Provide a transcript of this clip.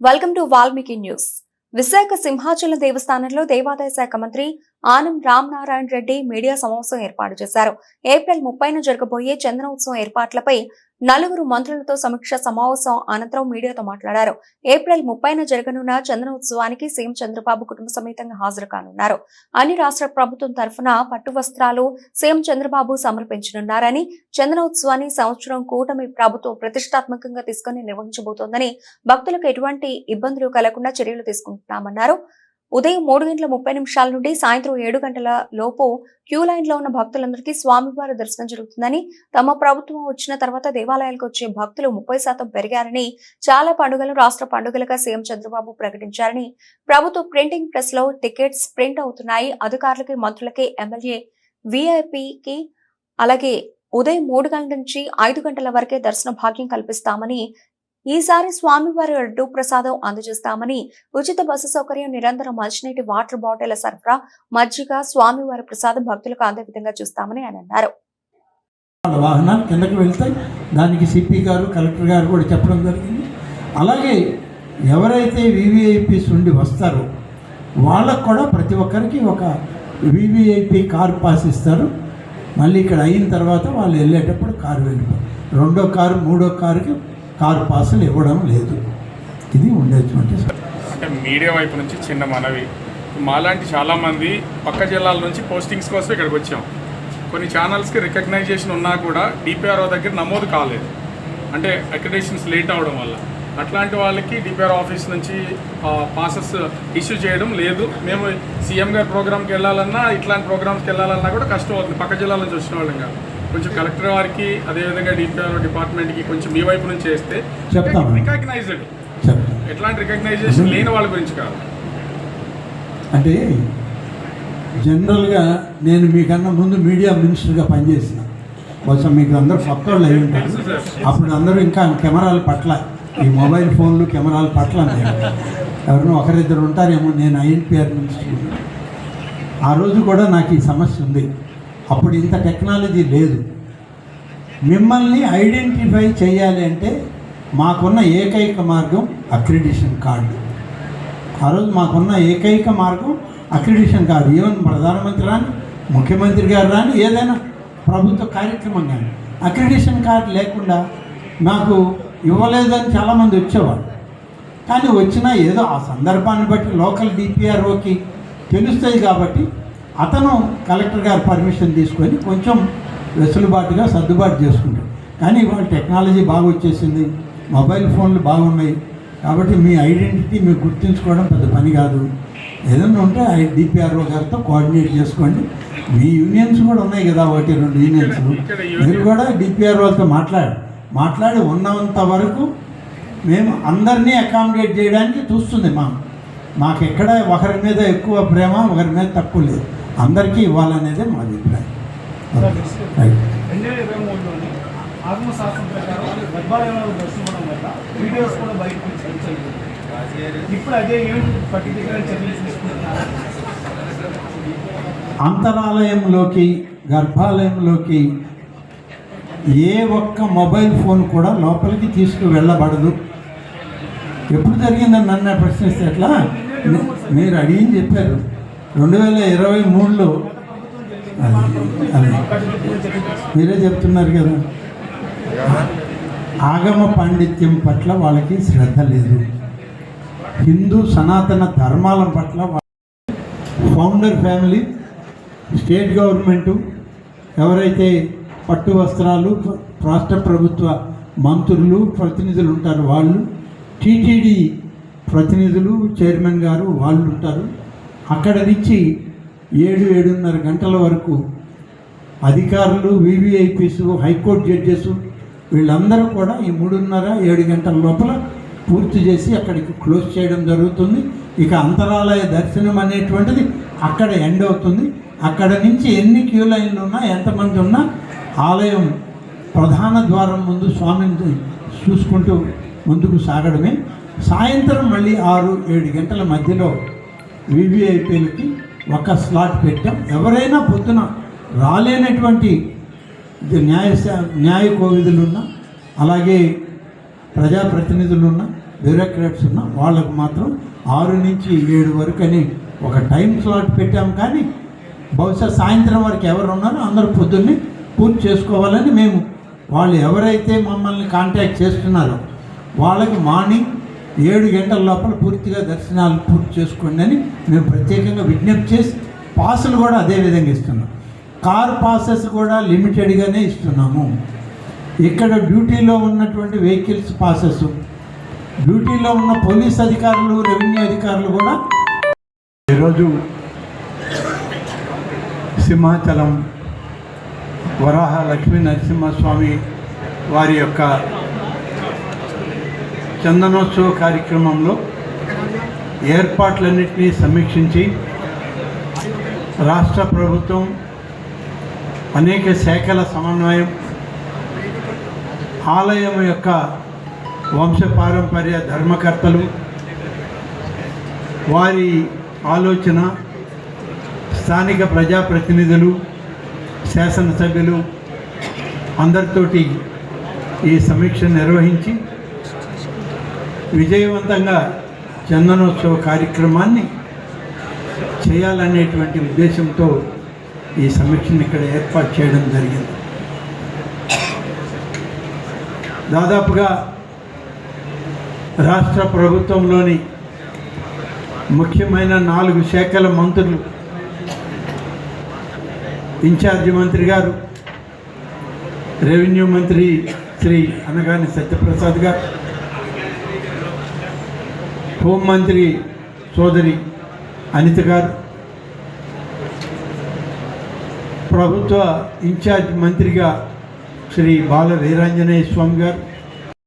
Welcome to Valmiki news. Visakha Simhachalam దేవస్థానంలో దేవాదాయ శాఖ మంత్రి ఆనం రామ్ నారాయణ రెడ్డి మీడియా సమావేశం ఏర్పాటు చేశారు. ఏప్రిల్ ముప్పైన జరగబోయే చందనోత్సవం ఏర్పాట్లపై నలుగురు మంత్రులతో సమీక్ష సమావేశం అనంతరం మీడియాతో మాట్లాడారు. ఏప్రిల్ ముప్పైన జరగనున్న చందనోత్సవానికి సీఎం చంద్రబాబు కుటుంబ సమేతంగా హాజరు కానున్నారు. అన్ని రాష్ట్ర ప్రభుత్వం తరఫున పట్టు వస్త్రాలు సీఎం చంద్రబాబు సమర్పించనున్నారని చందనోత్సవాన్ని సంవత్సరం కూటమి ప్రభుత్వం ప్రతిష్టాత్మకంగా తీసుకుని నిర్వహించబోతోందని భక్తులకు ఎటువంటి ఇబ్బందులు కలగకుండా చర్యలు తీసుకుంటున్నామన్నారు. ఉదయం మూడు గంటల ముప్పై నిమిషాల నుండి సాయంత్రం ఏడు గంటల లోపు క్యూ లైన్లో ఉన్న భక్తులందరికీ స్వామివారి దర్శనం జరుగుతుందని తమ ప్రభుత్వం వచ్చిన తర్వాత దేవాలయాలకు వచ్చే భక్తులు ముప్పై శాతం పెరిగారని చాలా పండుగలు రాష్ట్ర పండుగలుగా సీఎం చంద్రబాబు ప్రకటించారని ప్రభుత్వ ప్రింటింగ్ ప్రెస్లో టికెట్స్ ప్రింట్ అవుతున్నాయి అధికారులకి మంత్రులకి ఎమ్మెల్యే విఐపికి అలాగే ఉదయం మూడు గంటల నుంచి ఐదు గంటల వరకే దర్శన భాగ్యం కల్పిస్తామని ఈసారి స్వామివారి లడ్డు ప్రసాదం అందజేస్తామని ఉచిత బస్సు సౌకర్యం నిరంతరం మంచినీటి వాటర్ బాటిల్ సరఫరా మజ్జిగ స్వామివారి ప్రసాదం భక్తులకు అందే విధంగా చూస్తామని ఆయన అన్నారు. వాళ్ళ వాహనాలు కిందకి వెళ్తాయి. దానికి సిపి గారు కలెక్టర్ గారు కూడా చెప్పడం జరిగింది. అలాగే ఎవరైతే వివిఐపీస్ ఉండి వస్తారో వాళ్ళకు కూడా ప్రతి ఒక్కరికి ఒక వివిఐపి కార్ పాస్ ఇస్తారు. మళ్ళీ ఇక్కడ అయిన తర్వాత వాళ్ళు వెళ్ళేటప్పుడు కారు వెళ్ళిపోతారు రెండో కారు మూడో కారుకి కారు పాసులు ఇవ్వడం లేదు. ఇది ఉండేటువంటి అంటే మీడియా వైపు నుంచి చిన్న మనవి. మాలాంటి చాలామంది పక్క జిల్లాల నుంచి పోస్టింగ్స్ కోసం ఇక్కడికి వచ్చాం. కొన్ని ఛానల్స్కి రికగ్నైజేషన్ ఉన్నా కూడా డిపిఆర్ఓ దగ్గర నమోదు కాలేదు. అంటే అక్రిడేషన్స్ లేట్ అవడం వల్ల. అట్లాంటి వాళ్ళకి డిపిఆర్ ఆఫీస్ నుంచి పాసెస్ ఇష్యూ చేయడం లేదు. మేము సీఎం గారి ప్రోగ్రామ్కి వెళ్ళాలన్నా ఇట్లాంటి ప్రోగ్రామ్స్కి వెళ్ళాలన్నా కూడా కష్టం అవుతుంది. పక్క జిల్లాల నుంచి వచ్చిన వాళ్ళం కాదు. కొంచెం కలెక్టర్ వారికి అదేవిధంగా డిపిఆర్ డిపార్ట్మెంట్కి కొంచెం మీ వైపు నుంచి వేస్తే. రికగ్నైజ్డ్. ఎట్లాంటి రికగ్నైజేషన్ లేని వాళ్ళ గురించి కాదు. అంటే జనరల్గా నేను మీకన్నా ముందు మీడియా మినిస్టర్గా పనిచేసిన. కొంచెం మీకు అందరూ వాళ్ళు అయి ఉంటారు. అప్పుడు అందరూ ఇంకా కెమెరాల పట్ల ఈ మొబైల్ ఫోన్లు కెమెరాల పట్ల ఎవరినో ఒకరిద్దరు ఉంటారేమో నేను ఐఎన్పిఆర్ మినిస్టర్. ఆ రోజు కూడా నాకు ఈ సమస్య ఉంది. అప్పుడు ఇంత టెక్నాలజీ లేదు. మిమ్మల్ని ఐడెంటిఫై చేయాలి అంటే మాకున్న ఏకైక మార్గం అక్రిడిషన్ కార్డు. ఆ రోజు మాకున్న ఏకైక మార్గం అక్రిడిషన్ కార్డు. ఈవెన్ ప్రధానమంత్రి రాని ముఖ్యమంత్రి గారు రాని ఏదైనా ప్రభుత్వ కార్యక్రమం కానీ అక్రిడిషన్ కార్డు లేకుండా నాకు ఇవ్వలేదని చాలామంది వచ్చేవాళ్ళు. కానీ వచ్చినా ఏదో ఆ సందర్భాన్ని బట్టి లోకల్ డిపిఆర్ఓకి తెలుస్తుంది కాబట్టి అతను కలెక్టర్ గారు పర్మిషన్ తీసుకొని కొంచెం వెసులుబాటుగా సర్దుబాటు చేసుకుంటాడు. కానీ ఇవాళ టెక్నాలజీ బాగా వచ్చేసింది మొబైల్ ఫోన్లు బాగున్నాయి. కాబట్టి మీ ఐడెంటిటీ మీరు గుర్తుంచుకోవడం పెద్ద పని కాదు. ఏదైనా ఉంటే డిపిఆర్ఓ గారితో కోఆర్డినేట్ చేసుకోండి. మీ యూనియన్స్ కూడా ఉన్నాయి కదా ఒకటి రెండు యూనియన్స్. మీరు కూడా డిపిఆర్ఓతో మాట్లాడు మాట్లాడి ఉన్నంత వరకు మేము అందరినీ అకామిడేట్ చేయడానికి చూస్తుంది మా మాకు ఎక్కడ ఒకరి మీద ఎక్కువ ప్రేమ ఒకరి మీద తక్కువ లేదు. అందరికీ ఇవ్వాలనేదే మా అభిప్రాయం. రైట్ రెండు వేల ఇరవై మూడులోని ఆత్మశాస్త్రం ప్రకారం గర్భాలయంలో దర్శించడం వల్ల వీడియోస్ కూడా బయటకు వచ్చి ఇప్పుడు అదే ఏమిటి పర్టికులర్ చర్యలు తీసుకుంటున్నారు. అంతరాలయంలోకి గర్భాలయంలోకి ఏ ఒక్క మొబైల్ ఫోన్ కూడా లోపలికి తీసుకు వెళ్ళబడదు ఎప్పుడు జరిగిందని నన్ను ప్రశ్నిస్తే ఎట్లా? మీరు అడిగింది చెప్పారు. రెండు వేల ఇరవై మూడులో అది మీరే చెప్తున్నారు కదా. ఆగమ పాండిత్యం పట్ల వాళ్ళకి శ్రద్ధ లేదు. హిందూ సనాతన ధర్మాల పట్ల ఫౌండర్ ఫ్యామిలీ స్టేట్ గవర్నమెంటు ఎవరైతే పట్టు వస్త్రాలు రాష్ట్ర ప్రభుత్వ మంత్రులు ప్రతినిధులు ఉంటారు వాళ్ళు టీటీడీ ప్రతినిధులు చైర్మన్ గారు వాళ్ళు ఉంటారు. అక్కడ నుంచి ఏడు ఏడున్నర గంటల వరకు అధికారులు వివిఐపీస్ హైకోర్టు జడ్జెస్ వీళ్ళందరూ కూడా ఈ మూడున్నర ఏడు గంటల లోపల పూర్తి చేసి అక్కడికి క్లోజ్ చేయడం జరుగుతుంది. ఇక అంతరాలయ దర్శనం అనేటువంటిది అక్కడ ఎండ్ అవుతుంది. అక్కడ నుంచి ఎన్ని క్యూ లైన్లు ఉన్నా ఎంతమంది ఉన్నా ఆలయం ప్రధాన ద్వారం ముందు స్వామిని చూసుకుంటూ ముందుకు సాగడమే. సాయంత్రం మళ్ళీ ఆరు ఏడు గంటల మధ్యలో వివిఐపీలకి ఒక స్లాట్ పెట్టాం. ఎవరైనా పొద్దున రాలేనటువంటి ఇది న్యాయ న్యాయ కోవిధులున్నా అలాగే ప్రజాప్రతినిధులున్నా బ్యూరోక్రాట్స్ ఉన్నా వాళ్ళకు మాత్రం ఆరు నుంచి ఏడు వరకు అని ఒక టైం స్లాట్ పెట్టాం. కానీ బహుశా సాయంత్రం వరకు ఎవరు ఉన్నారో అందరూ పొద్దున్నే పూర్తి చేసుకోవాలని మేము వాళ్ళు ఎవరైతే మమ్మల్ని కాంటాక్ట్ చేస్తున్నారో వాళ్ళకి మార్నింగ్ ఏడు గంటల లోపల పూర్తిగా దర్శనాలు పూర్తి చేసుకోండి అని మేము ప్రత్యేకంగా విజ్ఞప్తి చేసి పాసులు కూడా అదే విధంగా ఇస్తున్నాం. కార్ పాసెస్ కూడా లిమిటెడ్గానే ఇస్తున్నాము. ఇక్కడ డ్యూటీలో ఉన్నటువంటి వెహికల్స్ పాసెస్ డ్యూటీలో ఉన్న పోలీస్ అధికారులు రెవెన్యూ అధికారులు కూడా ఈరోజు సింహాచలం వరాహ లక్ష్మీ నరసింహస్వామి వారి యొక్క చందనోత్సవ కార్యక్రమంలో ఏర్పాట్లన్నింటినీ సమీక్షించి రాష్ట్ర ప్రభుత్వం అనేక శాఖల సమన్వయం ఆలయం యొక్క వంశపారంపర్య ధర్మకర్తలు వారి ఆలోచన స్థానిక ప్రజాప్రతినిధులు శాసనసభ్యులు అందరితోటి ఈ సమీక్ష నిర్వహించి విజయవంతంగా చందనోత్సవ కార్యక్రమాన్ని చేయాలనేటువంటి ఉద్దేశంతో ఈ సమీక్షను ఇక్కడ ఏర్పాటు చేయడం జరిగింది. దాదాపుగా రాష్ట్ర ప్రభుత్వంలోని ముఖ్యమైన నాలుగు శాఖల మంత్రులు ఇన్ఛార్జి మంత్రి గారు రెవెన్యూ మంత్రి శ్రీ అనగాని సత్యప్రసాద్ గారు హోంమంత్రి సోదరి అనిత గారు ప్రభుత్వ ఇన్ఛార్జ్ మంత్రిగా శ్రీ బాల వీరాంజనేయ స్వామి గారు